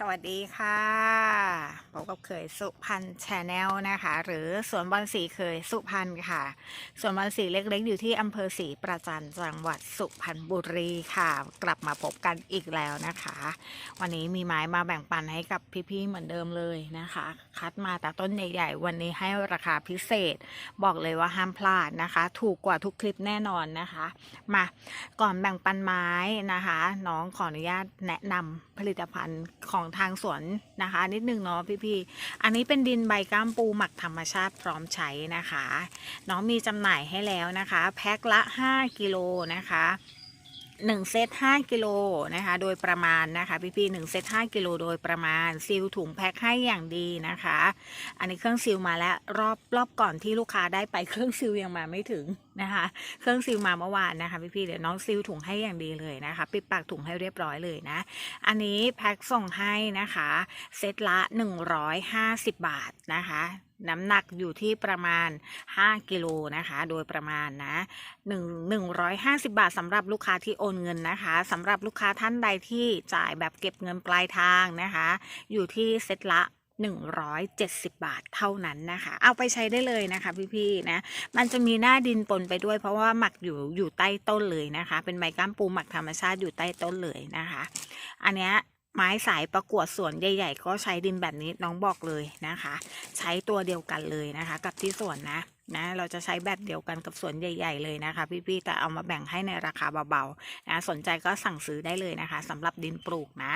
สวัสดีค่ะพบกับเคยสุพันชาแนลนะคะ หรือสวนบอลสีเคยสุพันค่ะ สวนบอลสีเล็กๆ อยู่ที่อำเภอศรีประจันจังหวัดสุพรรณบุรีค่ะ กลับมาพบกันอีกแล้วนะคะ วันนี้มีไม้มาแบ่งปันให้กับพี่ๆเหมือนเดิมเลยนะคะ คัดมาแต่ต้นใหญ่ๆ วันนี้ให้ราคาพิเศษ บอกเลยว่าห้ามพลาดนะคะ ถูกกว่าทุกคลิปแน่นอนนะคะ มาก่อนแบ่งปันไม้นะคะ น้องขออนุญาตแนะนำผลิตภัณฑ์ของทางสวนนะคะ นิดนึงเนาะพี่ๆอันนี้เป็นดินใบก้ามปูหมักธรรมชาติพร้อมใช้นะคะ น้องมีจำหน่ายให้แล้วนะคะ แพ็คละ 5 กิโลนะคะ 1เซต5กิโลนะคะ โดยประมาณนะคะพี่ๆ1เซต5กิโลโดยประมาณซีลถุงแพ็คให้อย่างดีนะคะ อันนี้เครื่องซีลมาแล้วรอบรอบก่อนที่ลูกค้าได้ไปเครื่องซีลยังมาไม่ถึงนะคะ เครื่องซีลมาเมื่อวานนะคะพี่ๆเดี๋ยวน้องซีลถุงให้อย่างดีเลยนะคะ ปิดปากถุงให้เรียบร้อยเลยนะ อันนี้แพ็คส่งให้นะคะเซตละ 150 บาทนะคะ น้ำหนักอยู่ที่ประมาณ 5 กิโลนะคะ โดยประมาณนะ1 150 บาทสำหรับลูกค้าที่โอนเงินนะคะสำหรับลูกค้าท่านใดที่จ่ายแบบเก็บเงินปลายทางนะคะ อยู่ที่เซตละ170 บาทเท่านั้นนะคะ เอาไปใช้ได้เลยนะคะพี่ๆนะ มันจะมีหน้าดินปนไปด้วยเพราะว่าหมักอยู่อยู่ใต้ต้นเลยนะคะ เป็นใบก้ามปูหมักธรรมชาติอยู่ใต้ต้นเลยนะคะ อันเนี้ย ไม้สายประกวดสวนใหญ่ ๆ ก็ใช้ดินแบบนี้น้องบอกเลยนะคะ ใช้ตัวเดียวกันเลยนะคะ กับที่สวนนะ นะเราจะใช้แบบเดียวกันกับสวนใหญ่ ๆ เลยนะคะ พี่ๆแต่เอามาแบ่งให้ในราคาเบาๆนะสนใจก็สั่งซื้อได้เลยนะคะสำหรับดินปลูกนะ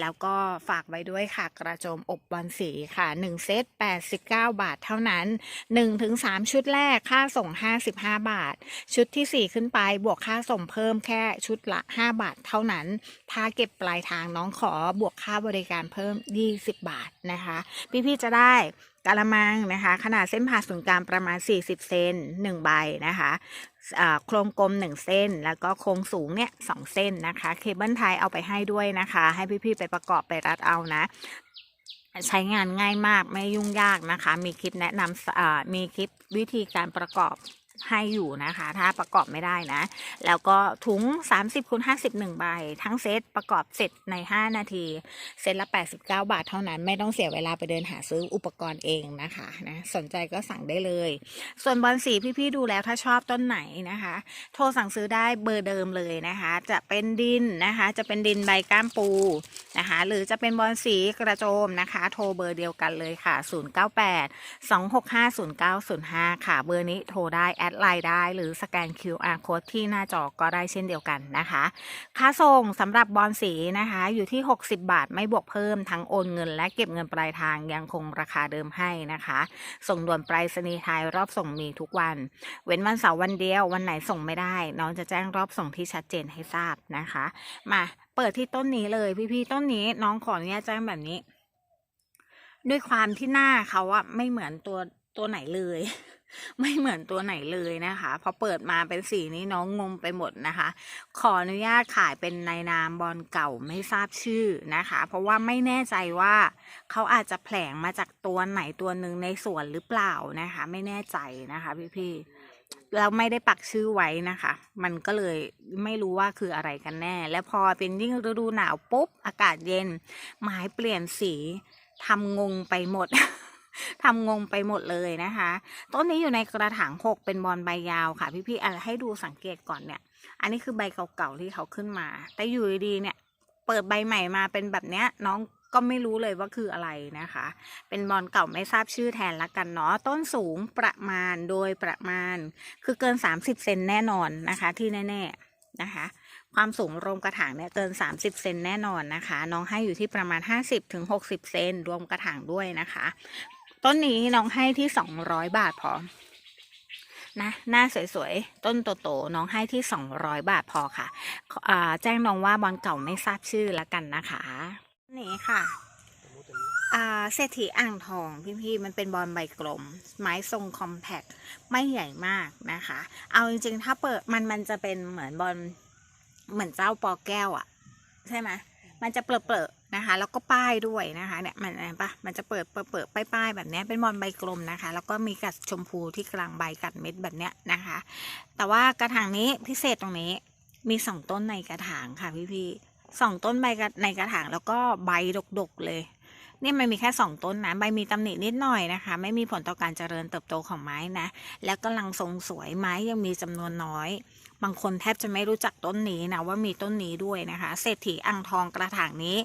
แล้วก็ฝากไว้ด้วยค่ะกระโจมอบบอลสีค่ะ1เซต89 บาทเท่านั้น 1-3 ชุดแรกค่าส่ง 55 บาท ชุดทีสี่ 4 ขึ้นไปบวกค่าส่งเพิ่มแค่ชุดละ 5 บาทเท่านั้น ถ้าเก็บปลายทางน้องขอบวกค่าบริการเพิ่ม 20 บาทนะคะ พี่ๆจะได้ กะละมังนะคะ ขนาดเส้นผ่าศูนย์กลางประมาณ 40 เซน1ใบนะคะโครงกลม 1 เส้น แล้วก็โครงสูงเนี่ยสเส้นนะคะ เคเบิลไทยเอาไปให้ด้วยนะคะ ให้พี่ๆไปประกอบไปรัดเอานะใช้งานง่ายมากไม่ยุ่งยากนะคะ มีคลิปแนะนำอ่ามีคลิปวิธีการประกอบ ให้อยู่นะคะ ถ้าประกอบไม่ได้นะ แล้วก็ถุง 30คูณ51 ใบ ทั้งเซตประกอบเสร็จใน 5 นาที เซตละ 89 บาทเท่านั้น ไม่ต้องเสียเวลาไปเดินหาซื้ออุปกรณ์เองนะคะนะสนใจก็สั่งได้เลย ส่วนบอลสีพี่ๆดูแล้วถ้าชอบต้นไหนนะคะ โทรสั่งซื้อได้เบอร์เดิมเลยนะคะ จะเป็นดินนะคะ จะเป็นดินใบก้ามปูนะคะ หรือจะเป็นบอลสีกระโจมนะคะ โทรเบอร์เดียวกันเลยค่ะ 098 265 0905 ค่ะ เบอร์นี้โทรได้แดไลน์ได้หรือสแกน QR code ที่หน้าจอก็ได้เช่นเดียวกันนะคะ ค่าส่งสำหรับบอลสีนะคะอยู่ที่ 60 บาทไม่บวกเพิ่มทั้งโอนเงินและเก็บเงินปลายทางยังคงราคาเดิมให้นะคะ ส่งด่วนไปรษณีย์ไทยรอบส่งมีทุกวัน เว้นวันเสาร์วันเดียววันไหนส่งไม่ได้ น้องจะแจ้งรอบส่งที่ชัดเจนให้ทราบนะคะ มาเปิดที่ต้นนี้เลยพี่ๆต้นนี้น้องขออนุญาตแจ้งแบบนี้ ด้วยความที่หน้าเขาอะไม่เหมือนตัวตัวไหนเลย ไม่เหมือนตัวไหนเลยนะคะพอเปิดมาเป็นสีนี้น้องงงไปหมดนะคะ ขออนุญาตขายเป็นในนามบอลเก่าไม่ทราบชื่อนะคะ เพราะว่าไม่แน่ใจว่าเขาอาจจะแผลงมาจากตัวไหนตัวหนึ่งในสวนหรือเปล่านะคะ ไม่แน่ใจนะคะพี่ๆแล้วไม่ได้ปักชื่อไว้นะคะ มันก็เลยไม่รู้ว่าคืออะไรกันแน่ และพอเป็นยิ่งฤดูหนาวปุ๊บ อากาศเย็น ไม้เปลี่ยนสีทำงงไปหมด ทำงงไปหมดเลยนะคะ ต้นนี้อยู่ในกระถางหกเป็นบอลใบยาวค่ะพี่ๆอาจจะให้ดูสังเกตก่อนเนี่ย อันนี้คือใบเก่าๆที่เขาขึ้นมา แต่อยู่ดีๆเนี่ย เปิดใบใหม่มาเป็นแบบเนี้ยน้องก็ไม่รู้เลยว่าคืออะไรนะคะ เป็นบอลเก่าไม่ทราบชื่อแทนละกันเนาะ ต้นสูงประมาณโดยประมาณ คือเกิน 30 เซนแน่นอนนะคะ ที่แน่ ๆนะคะ ความสูงรวมกระถางเนี่ยเกิน 30 เซนแน่นอนนะคะ น้องให้อยู่ที่ประมาณ 50-60 เซนรวมกระถางด้วยนะคะ ต้นนี้น้องให้ที่200บาทพอนะหน้าสวยๆ ต้นโตๆน้องให้ที่ 200 บาทพอค่ะแจ้งน้องว่าบอลเก่าไม่ทราบชื่อละกันนะคะ นี่ค่ะเศรษฐีอ่างทองพี่ๆมันเป็นบอลใบกลม ไม้ทรงคอมแพคไม่ใหญ่มากนะคะ เอาจริงๆ ถ้าเปิดมันมันจะเป็นเหมือนบอลเหมือนเจ้าปอแก้วอะใช่ไหม มันจะเปรอะๆนะคะ แล้วก็ป้ายด้วยนะคะเนี่ยมันปะมันจะเปิดเปิดเปิดป้ายๆแบบนี้เป็นบอลใบกลมนะคะ แล้วก็มีกัดชมพูที่กลางใบกัดเม็ดแบบเนี้ยนะคะ แต่ว่ากระถางนี้พิเศษตรงนี้มีสองต้นในกระถางค่ะพี่ๆสองต้นใบในกระถางแล้วก็ใบดกๆเลยเนี่ยมันมีแค่สองต้นนะ ใบมีตำหนินิดหน่อยนะคะ ไม่มีผลต่อการเจริญเติบโตของไม้นะ แล้วกำลังทรงสวยไม้ยังมีจำนวนน้อย บางคนแทบจะไม่รู้จักต้นนี้นะว่ามีต้นนี้ด้วยนะคะ เศรษฐีอ่างทองกระถางนี้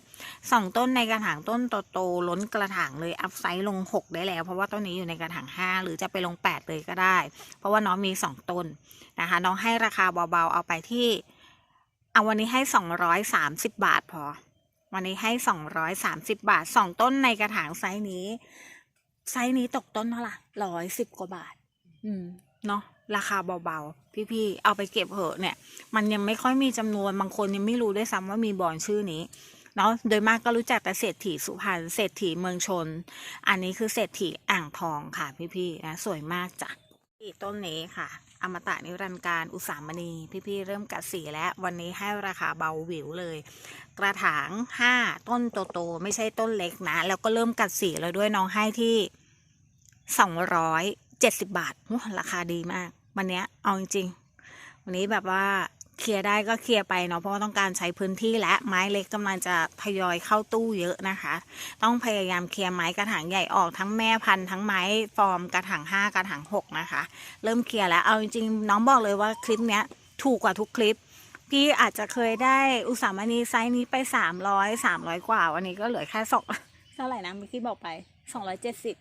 สองต้นในกระถางต้นโตๆล้นกระถางเลยอัพไซด์ลง 6 ได้แล้ว เพราะว่าต้นนี้อยู่ในกระถาง 5 หรือจะไปลง 8 เลยก็ได้ เพราะว่าน้องมี 2 ต้นนะคะ น้องให้ราคาเบาๆเอาไปที่เอาวันนี้ให้ 230 บาทพอ วันนี้ให้ 230 บาท 2 ต้นในกระถางไซส์นี้ ไซส์นี้ตกต้นเท่าไหร่ร้อยสิบกว่าบาท อืม เนาะ ราคาเบาๆ พี่ๆ เอาไปเก็บเหอะเนี่ย มันยังไม่ค่อยมีจำนวนบางคนยังไม่รู้ด้วยซ้ำว่ามีบอนชื่อนี้เนาะโดยมากก็รู้จักแต่เศรษฐีสุพรรณเศรษฐีเมืองชน อันนี้คือเศรษฐีอ่างทองค่ะพี่ๆนะสวยมากจ้ะต้นนี้ค่ะ อมตะนิรันดร์การอุสามณี พี่ๆ เริ่มกัดสีแล้ว วันนี้ให้ราคาเบาหวิวเลย กระถางห้าต้นโตๆไม่ใช่ต้นเล็กนะ แล้วก็เริ่มกัดสีแล้วด้วยน้องให้ที่สองร้อยเจ็ดสิบาทราคาดีมาก วันเนี้ยเอาจริงๆวันนี้แบบว่าเคลียร์ได้ก็เคลียร์ไปเนาะเพราะว่าต้องการใช้พื้นที่และไม้เล็กกำลังจะทยอยเข้าตู้เยอะนะคะ ต้องพยายามเคลียร์ไม้กระถางใหญ่ออกทั้งแม่พันธุ์ทั้งไม้ฟอร์มกระถางห้ากระถางหกนะคะ เริ่มเคลียร์แล้วเอาจริงๆน้องบอกเลยว่าคลิปเนี้ยถูกกว่าทุกคลิป พี่อาจจะเคยได้อุตสาหมณีไซส์นี้ไปสามร้อยสามร้อยกว่าวันนี้ก็เหลือแค่สองเท่าไหร่นะเมื่อกี้บอกไปสองร้อยเจ็ดสิบ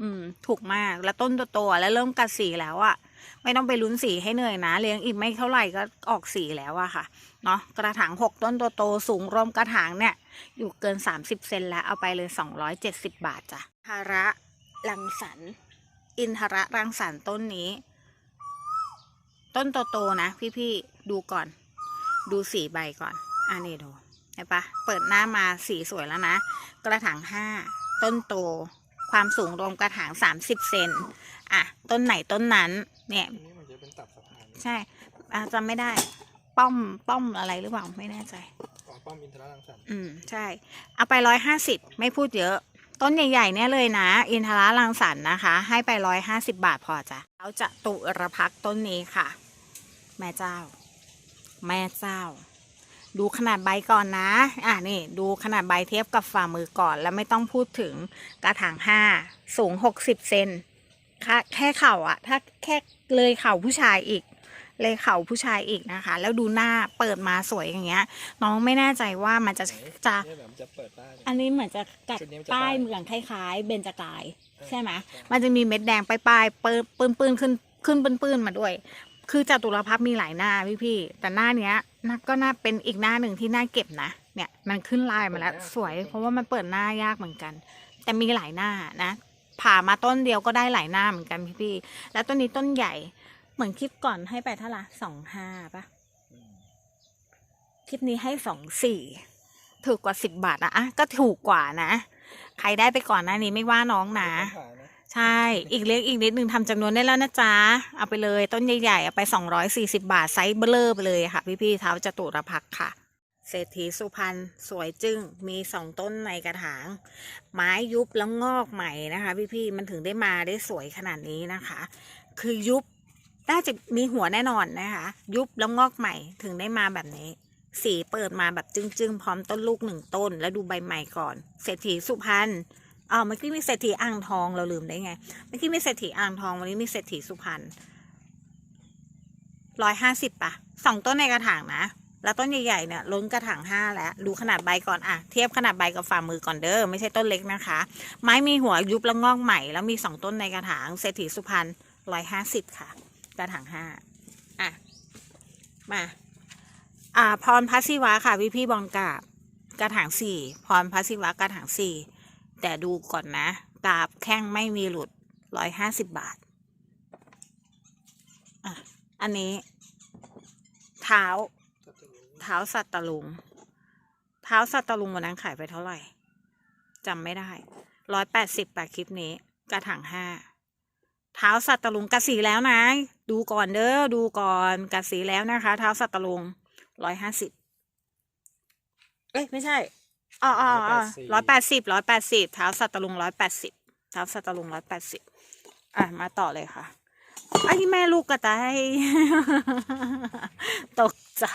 อืมถูกมากแล้วต้นโตๆแล้วเริ่มกัดสีแล้วอะ ไม่ต้องไปลุ้นสีให้เหนื่อยนะ เลี้ยงอีกไม่เท่าไหร่ก็ออกสีแล้วอะค่ะ เนาะกระถางหกต้นโตๆสูงรวมกระถางเนี่ย อยู่เกินสามสิบเซนแล้วเอาไปเลยสองร้อยเจ็ดสิบบาทจ้ะทาระรังสรรค์อินทระรังสรรค์ต้นนี้ ต้นโตๆนะ พี่ๆดูก่อน ดูสีใบก่อนอันนี้ดูเห็นปะเปิดหน้ามาสีสวยแล้วนะ กระถางห้าต้นโต ความสูงรวมกระถางสามสิบเซนอะต้นไหนต้นนั้น เนี่ยอันนี้มันจะเป็นตัดสะพานใช่อาจำไม่ได้ ป้อมป้อมอะไรหรือเปล่าไม่แน่ใจอ๋อป้อมอินทรรังสรรค์อืมใช่ เอาไปร้อยห้าสิบไม่พูดเยอะ ต้นใหญ่ๆเนี่ยเลยนะ อินทราลังสรรค์นะคะ ให้ไปร้อยห้าสิบาทพอจ้ะเอาจะตุรพักษ์ต้นนี้ค่ะ แม่เจ้า แม่เจ้า ดูขนาดใบก่อนนะ อะนี่ ดูขนาดใบเทียบกับฝ่ามือก่อน แล้วไม่ต้องพูดถึงกระถางห้าสูงหกสิบเซนค่ะแค่เข่าอะถ้าแค่เลยเข่าผู้ชายอีก เลยเข่าผู้ชายอีกนะคะ แล้วดูหน้าเปิดมาสวยอย่างเงี้ย น้องไม่แน่ใจว่ามันจะจะเนี่ยแบบมันจะเปิดได้เนี่ยอันนี้เหมือนจะกัดชุดนี้มันจะป้ายป้ายเหมือนคล้ายๆ เบญจกายเออใช่ไหมใช่มันจะมีเม็ดแดงปลายๆปืนปืนปืนขึ้นขึ้นปืนปืนมาด้วย คือจตุรพักษ์มีหลายหน้าพี่พี่ๆแต่หน้าเนี้ย น่าก็น่าเป็นอีกหน้าหนึ่งที่น่าเก็บนะ เนี่ยมันขึ้นลายมาแล้วสวย เพราะว่ามันเปิดหน้ายากเหมือนกัน แต่มีหลายหน้านะผ่ามาต้นเดียวก็ได้หลายหน้าเหมือนกันพี่พี่ๆแล้วต้นนี้ต้นใหญ่ เหมือนคลิปก่อนให้ไปเท่าไหร่สองห้าปะอืมคลิปนี้ให้สองสี่ถูกกว่าสิบบาทนะอะก็ถูกกว่านะ ใครได้ไปก่อนหน้านี้ไม่ว่าน้องนะขายนะ ใช่ อีกเล็กอีกนิดนึงทำจำนวนได้แล้วนะจ๊ะ เอาไปเลยต้นใหญ่ๆเอาไป 240 บาท ไซส์เบลอไปเลยค่ะ พี่ๆเท้าจตุรพักค่ะ เศรษฐีสุพรรณสวยจึ้งมีสองต้นในกระถาง ไม้ยุบแล้วงอกใหม่นะคะ พี่ๆมันถึงได้มาได้สวยขนาดนี้นะคะ คือยุบน่าจะมีหัวแน่นอนนะคะ ยุบแล้วงอกใหม่ถึงได้มาแบบนี้ สีเปิดมาแบบจึ้งๆ พร้อมต้นลูกหนึ่งต้น แล้วดูใบใหม่ก่อน เศรษฐีสุพรรณ อ๋อเมื่อกี้มีเศรษฐีอ่างทองเราลืมได้ไง เมื่อกี้มีเศรษฐีอ่างทองวันนี้มีเศรษฐีสุพรรณร้อยห้าสิบป่ะสองต้นในกระถางนะ แล้วต้นใหญ่ๆเนี่ยล้นกระถางห้าแล้ว ดูขนาดใบก่อนอะเทียบขนาดใบกับฝ่ามือก่อนเด้อไม่ใช่ต้นเล็กนะคะ ไม้มีหัวยุบแล้วงอกใหม่ แล้วมีสองต้นในกระถางเศรษฐีสุพรรณร้อยห้าสิบค่ะ กระถางห้าอะมาอ่าพรพัศิวะค่ะพี่พี่บอลกาบกระถางสี่พรพัศิวะกระถางสี่ แต่ดูก่อนนะกาบแข้งไม่มีหลุดร้อยห้าสิบบาท อะ อันนี้ เท้า เท้าสัตตลุง เท้าสัตตลุงวันนั้นขายไปเท่าไหร่จำไม่ได้ร้อยแปดสิบแปดคลิปนี้ กระถางห้าเท้าสัตตลุงกระสีแล้วนะ ดูก่อนเด้อดูก่อนกระสีแล้วนะคะ เท้าสัตตลุงร้อยห้าสิบเอ้ยไม่ใช่ อ๋ออ๋อร้อยแปดสิบร้อยแปดสิบเท้าสัตตลุงร้อยแปดสิบเท้าสัตตลุงร้อยแปดสิบอะมาต่อเลยค่ะไอ้แม่ลูกกระต่ายตกใจ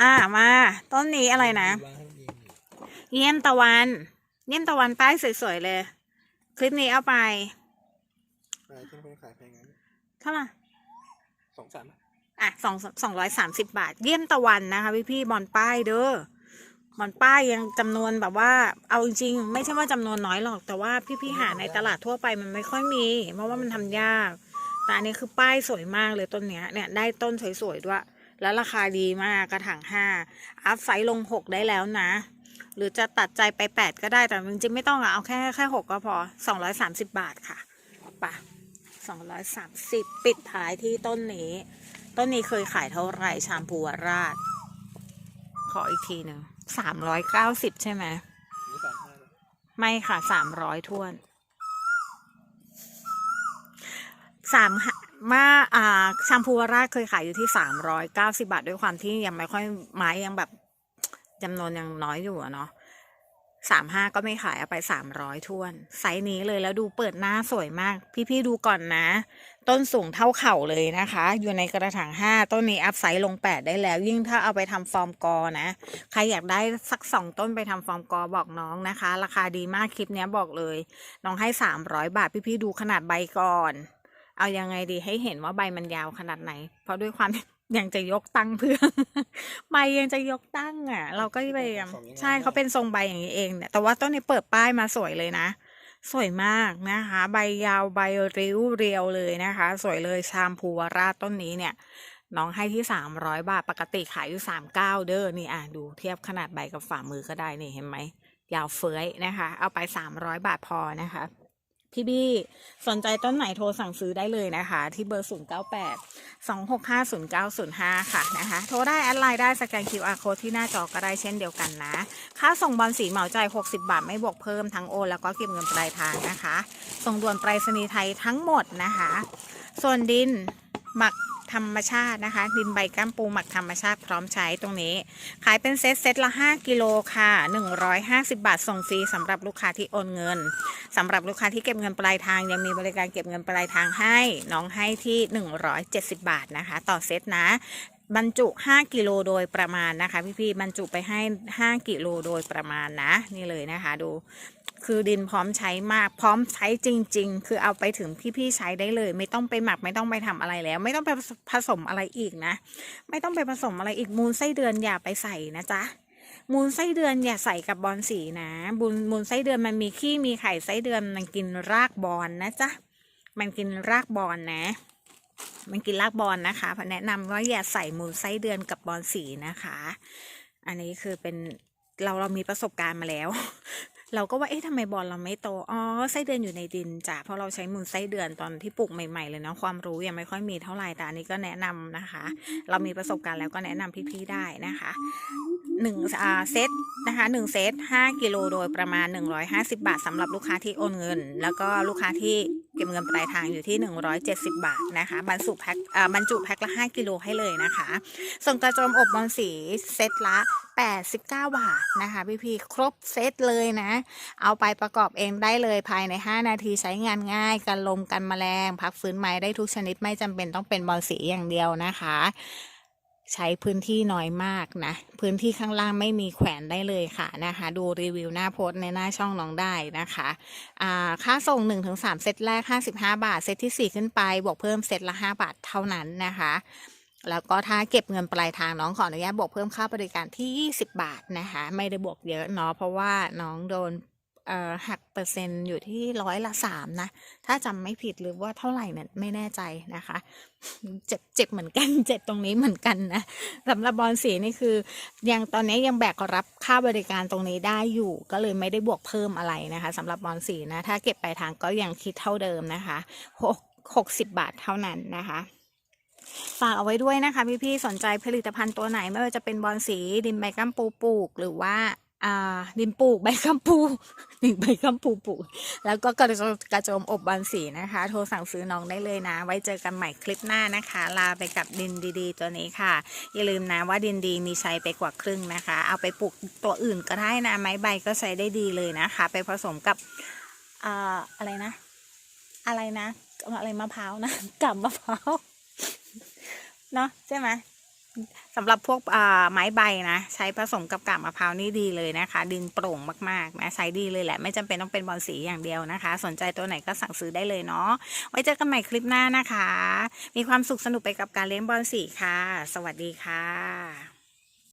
อ่ามา ต้นนี้อะไรนะวางให้ยิงอยู่เยี่ยมตะวัน เยี่ยมตะวันป้ายสวยๆเลย คลิปนี้เอาไปขายที่คนขายแพงงั้นเท่าไหร่สองสามอะสองสองร้อยสามสิบาท เยี่ยมตะวันนะคะพี่พี่ๆบอลป้ายเด้อ บอลป้ายยังจำนวนแบบว่า เอาจริงๆไม่ใช่ว่าจำนวนน้อยหรอกแต่ว่าพี่พี่ๆหาในตลาดทั่วไปมันไม่ค่อยมี เพราะว่ามันทำยาก แต่อันนี้คือป้ายสวยมากเลยต้นเนี้ยเนี่ยได้ต้นสวยๆด้วย แล้วราคาดีมากกระถางห้าอัพไซส์ลงหกได้แล้วนะ หรือจะตัดใจไปแปดก็ได้แต่จริงๆไม่ต้องอะเอาแค่แค่หกก็พอสองร้อยสามสิบบาทค่ะป่ะสองร้อยสามสิบปิดท้ายที่ต้นนี้ ต้นนี้เคยขายเท่าไหร่ชามพูวราช ขออีกทีหนึ่ง สามร้อยเก้าสิบใช่ไหมไม่ค่ะสามร้อยทวนสามมาอ่าชมพูวราชเคยขายอยู่ที่สามร้อยเก้าสิบาท ด้วยความที่ยังไม่ค่อยไม้ยังแบบจำนวนยังน้อยอยู่อะเนาะ สามห้าก็ไม่ขายเอาไปสามร้อยทวน ไซส์นี้เลยแล้วดูเปิดหน้าสวยมาก พี่ๆดูก่อนนะ ต้นสูงเท่าเข่าเลยนะคะ อยู่ในกระถางห้าต้นนี้อัพไซส์ลงแปดได้แล้ว ยิ่งถ้าเอาไปทำฟอร์มกอนะ ใครอยากได้สักสองต้นไปทำฟอร์มกอบอกน้องนะคะ ราคาดีมากคลิปนี้บอกเลย น้องให้สามร้อยบาทพี่ๆดูขนาดใบก่อน เอายังไงดีให้เห็นว่าใบมันยาวขนาดไหน เพราะด้วยความยังจะยกตั้งเพื่อใบยังจะยกตั้งอะ เราก็พยายามใช่เขาเป็นทรงใบอย่างนี้เองเนี่ยแต่ว่าต้นนี้เปิดป้ายมาสวยเลยนะ สวยมากนะคะ ใบยาวใบริ้วเรียวเลยนะคะ สวยเลยชามพูวราชต้นนี้เนี่ยน้องให้ที่สามร้อยบาท ปกติขายอยู่สามเก้าเด้อนี่อะดูเทียบขนาดใบกับฝ่ามือก็ได้นี่เห็นไหมยาวเฟ้ยนะคะ เอาไปสามร้อยบาทพอนะคะ พี่บี้สนใจต้นไหนโทรสั่งซื้อได้เลยนะคะ ที่เบอร์ 0 9 8 2 6 5 0 9 0 5 ค่ะนะคะ โทรได้แอดไลน์ได้สแกน QR code ที่หน้าจอก็ได้เช่นเดียวกันนะ ค่าส่งบอลสีเหมาจ่าย60 บาทไม่บวกเพิ่มทั้งโอนแล้วก็เก็บเงินปลายทางนะคะ ส่งด่วนไปรษณีย์ไทยทั้งหมดนะคะ ส่วนดินหมัก ธรรมชาตินะคะ ดินใบก้ามปูหมักธรรมชาติพร้อมใช้ตรงนี้ ขายเป็นเซตเซตละ 5 กิโลค่ะ 150 บาทส่งฟรีสำหรับลูกค้าที่โอนเงินสำหรับลูกค้าที่เก็บเงินปลายทาง ยังมีบริการเก็บเงินปลายทางให้ น้องให้ที่ 170 บาทนะคะ ต่อเซตนะ บรรจุ 5 กิโลโดยประมาณนะคะ พี่ๆบรรจุไปให้ 5 กิโลโดยประมาณนะ นี่เลยนะคะดู คือดินพร้อมใช้มากพร้อมใช้จริง ๆ คือเอาไปถึงพี่ๆใช้ได้เลย ไม่ต้องไปหมักไม่ต้องไปทำอะไรแล้ว ไม่ต้องไปผสมอะไรอีกนะ ไม่ต้องไปผสมอะไรอีกมูลไส้เดือนอย่าไปใส่นะจ๊ะมูลไส้เดือนอย่าใส่กับบอลสีนะบุญมูลไส้เดือนมันมีขี้มีไข่ไส้เดือนมันกินรากบอลนะจ๊ะมันกินรากบอลนะ มันกินรากบอลนะคะพแนะนำว่าอย่าใส่มูลไส้เดือนกับบอลสีนะคะ อันนี้คือเป็นเราเรามีประสบการณ์มาแล้ว เราก็ว่าเอ๊ะทำไมบอลเราไม่โตอ๋อไส้เดือนอยู่ในดินจ้ะเพราะเราใช้มูลไส้เดือนตอนที่ปลูกใหม่ๆเลยเนาะความรู้ยังไม่ค่อยมีเท่าไหร่แต่อันนี้ก็แนะนำนะคะ เรามีประสบการณ์แล้วก็แนะนำพี่ๆได้นะคะหนึ่งอ่าเซตนะคะหนึ่งเซตห้ากิโลโดยประมาณ150บาทสำหรับลูกค้าที่โอนเงิน แล้วก็ลูกค้าที่ ก็บเงินปลายทางอยู่ที่ 170 บาทนะคะบรรจุแพ็คบรรจุแพ็คละ 5 กิโลให้เลยนะคะ ส่งกระโจมอบบอลสีเซตละ 89 บาทนะคะพี่ๆครบเซตเลยนะ เอาไปประกอบเองได้เลยภายใน 5 นาทีใช้งานง่ายกันลมกันแมลง พักฟื้นไม้ได้ทุกชนิดไม่จำเป็นต้องเป็นบอลสีอย่างเดียวนะคะ ใช้พื้นที่น้อยมากนะ พื้นที่ข้างล่างไม่มีแขวนได้เลยค่ะนะคะ ดูรีวิวหน้าโพสในหน้าช่องน้องได้นะคะอ่าค่าส่ง 1-3 เซตแรก 55 บาท เซตที่ 4 ขึ้นไป บวกเพิ่มเซตละ 5 บาทเท่านั้นนะคะแล้วก็ถ้าเก็บเงินปลายทางน้องขออนุญาตบวกเพิ่มค่าบริการที่ 20 บาทนะคะ ไม่ได้บวกเยอะเนาะเพราะว่าน้องโดน หักเปอร์เซ็นต์อยู่ที่ร้อยละสามนะ ถ้าจำไม่ผิดหรือว่าเท่าไหร่เนี่ยไม่แน่ใจนะคะ เจ็บเจ็บเหมือนกัน เจ็บตรงนี้เหมือนกันนะสำหรับบอลสีนี่คือ ยังตอนนี้ยังแบกรับค่าบริการตรงนี้ได้อยู่ ก็เลยไม่ได้บวกเพิ่มอะไรนะคะสำหรับบอลสีนะ ถ้าเก็บปลายทางก็ยังคิดเท่าเดิมนะคะหกหกสิบบาทเท่านั้นนะคะฝากเอาไว้ด้วยนะคะพี่ๆสนใจผลิตภัณฑ์ตัวไหนไม่ว่าจะเป็นบอลสีดินใบกัมปูปลูก หรือว่า อ่าดินปลูกใบกัมปูดินใบกัมปูปลูก แล้วก็กระโจมกระโจมอบบอลสีนะคะ โทรสั่งซื้อน้องได้เลยนะ ไว้เจอกันใหม่คลิปหน้านะคะ ลาไปกับดินดีๆ ตัวนี้ค่ะ อย่าลืมนะว่าดินดีมีใช้ไปกว่าครึ่งนะคะ เอาไปปลูกตัวอื่นก็ได้นะ ไม้ใบก็ใช้ได้ดีเลยนะคะ ไปผสมกับอ่าอะไรนะ อะไรนะ อะไรมะพร้าวนะกับมะพร้าวเนาะใช่ไหม สำหรับพวกไม้ใบนะ ใช้ผสมกับกาบมะพร้าวนี่ดีเลยนะคะดินโปร่งมากๆนะใช้ดีเลยแหละ ไม่จำเป็นต้องเป็นบอลสีอย่างเดียวนะคะ สนใจตัวไหนก็สั่งซื้อได้เลยเนาะไว้เจอกันใหม่คลิปหน้านะคะ มีความสุขสนุกไปกับการเลี้ยงบอลสีค่ะ สวัสดีค่ะ